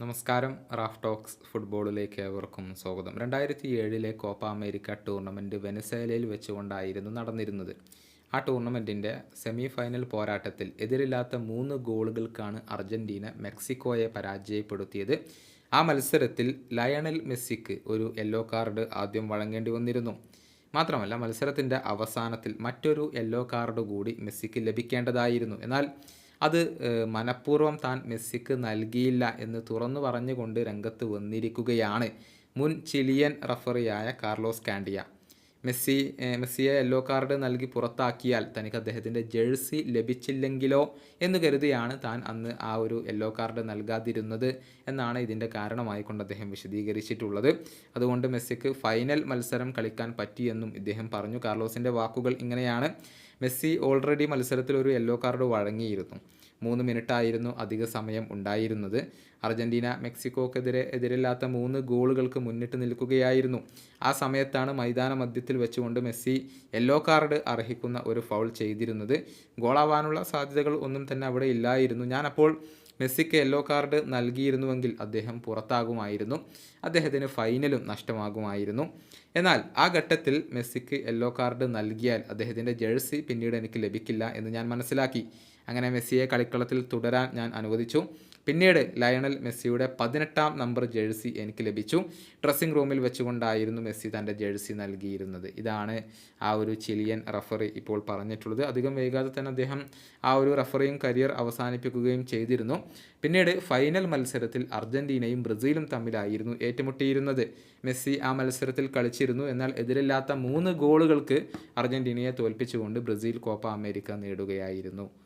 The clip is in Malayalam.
നമസ്കാരം. റാഫ് ടോക്സ് ഫുട്ബോളിലേക്ക് ഏവർക്കും സ്വാഗതം. രണ്ടായിരത്തി ഏഴിലെ കോപ്പ അമേരിക്ക ടൂർണമെന്റ് വെനസേലയിൽ വെച്ചുകൊണ്ടായിരുന്നു നടന്നിരുന്നത്. ആ ടൂർണമെന്റിന്റെ സെമി ഫൈനൽ പോരാട്ടത്തിൽ എതിരില്ലാത്ത മൂന്ന് ഗോളുകൾക്കാണ് അർജന്റീന മെക്സിക്കോയെ പരാജയപ്പെടുത്തിയത്. ആ മത്സരത്തിൽ ലയണൽ മെസ്സിക്ക് ഒരു യെല്ലോ കാർഡ് ആദ്യം വഴങ്ങേണ്ടി വന്നിരുന്നു. മാത്രമല്ല മത്സരത്തിന്റെ അവസാനത്തിൽ മറ്റൊരു യെല്ലോ കാർഡ് കൂടി മെസ്സിക്ക് ലഭിക്കേണ്ടതായിരുന്നു. എന്നാൽ അത് മനഃപൂർവം താൻ മെസ്സിക്ക് നൽകിയില്ല എന്ന് തുറന്നു പറഞ്ഞുകൊണ്ട് രംഗത്ത് വന്നിരിക്കുകയാണ് മുൻ ചിലിയൻ റഫറിയായ കാർലോസ് കാൻഡിയ. മെസ്സി മെസ്സിയെ യെല്ലോ കാർഡ് നൽകി പുറത്താക്കിയാൽ തനിക്ക് അദ്ദേഹത്തിന്റെ ജേഴ്സി ലഭിച്ചില്ലെങ്കിലോ എന്ന് കരുതിയാണ് താൻ അന്ന് ആ ഒരു യെല്ലോ കാർഡ് നൽകാതിരുന്നത് എന്നാണ് ഇതിന്റെ കാരണമായി കൊണ്ട് അദ്ദേഹം വിശദീകരിച്ചിട്ടുള്ളത്. അതുകൊണ്ട് മെസ്സിക്ക് ഫൈനൽ മത്സരം കളിക്കാൻ പറ്റിയെന്നും ഇദ്ദേഹം പറഞ്ഞു. കാർലോസിന്റെ വാക്കുകൾ ഇങ്ങനെയാണ്. മെസ്സി ഓൾറെഡി മത്സരത്തിൽ ഒരു യെല്ലോ കാർഡ് വഴങ്ങിയിരുന്നു. മൂന്ന് മിനിറ്റായിരുന്നു അധിക സമയം ഉണ്ടായിരുന്നത്. അർജന്റീന മെക്സിക്കോക്കെതിരെ എതിരില്ലാത്ത മൂന്ന് ഗോളുകൾക്ക് മുന്നിട്ട് നിൽക്കുകയായിരുന്നു. ആ സമയത്താണ് മൈതാന മധ്യത്തിൽ വെച്ചുകൊണ്ട് മെസ്സി യെല്ലോ കാർഡ് അർഹിക്കുന്ന ഒരു ഫൗൾ ചെയ്തിരുന്നത്. ഗോളാവാനുള്ള സാധ്യതകൾ ഒന്നും തന്നെ അവിടെ ഇല്ലായിരുന്നു. ഞാനപ്പോൾ മെസ്സിക്ക് യെല്ലോ കാർഡ് നൽകിയിരുന്നുവെങ്കിൽ അദ്ദേഹം പുറത്താകുമായിരുന്നു. അദ്ദേഹത്തിന് ഫൈനലും നഷ്ടമാകുമായിരുന്നു. എന്നാൽ ആ ഘട്ടത്തിൽ മെസ്സിക്ക് യെല്ലോ കാർഡ് നൽകിയാൽ അദ്ദേഹത്തിന്റെ ജേഴ്സി പിന്നീട് എനിക്ക് ലഭിക്കില്ല എന്ന് ഞാൻ മനസ്സിലാക്കി. അങ്ങനെ മെസ്സിയെ കളിക്കളത്തിൽ തുടരാൻ ഞാൻ അനുവദിച്ചു. പിന്നീട് ലയണൽ മെസ്സിയുടെ പതിനെട്ടാം നമ്പർ ജേഴ്സി എനിക്ക് ലഭിച്ചു. ഡ്രസ്സിംഗ് റൂമിൽ വെച്ചുകൊണ്ടായിരുന്നു മെസ്സി തന്റെ ജേഴ്സി നൽകിയിരുന്നത്. ഇതാണ് ആ ഒരു ചിലിയൻ റഫറി ഇപ്പോൾ പറഞ്ഞിട്ടുള്ളത്. അധികം വൈകാതെ തന്നെ അദ്ദേഹം ആ ഒരു റഫറിയും കരിയർ അവസാനിപ്പിക്കുകയും ചെയ്തിരുന്നു. പിന്നീട് ഫൈനൽ മത്സരത്തിൽ അർജന്റീനയും ബ്രസീലും തമ്മിലായിരുന്നു ഏറ്റുമുട്ടിയിരുന്നത്. മെസ്സി ആ മത്സരത്തിൽ കളിച്ചിരുന്നു. എന്നാൽ എതിരില്ലാത്ത മൂന്ന് ഗോളുകൾക്ക് അർജന്റീനയെ തോൽപ്പിച്ചുകൊണ്ട് ബ്രസീൽ കോപ്പ അമേരിക്ക നേടുകയായിരുന്നു.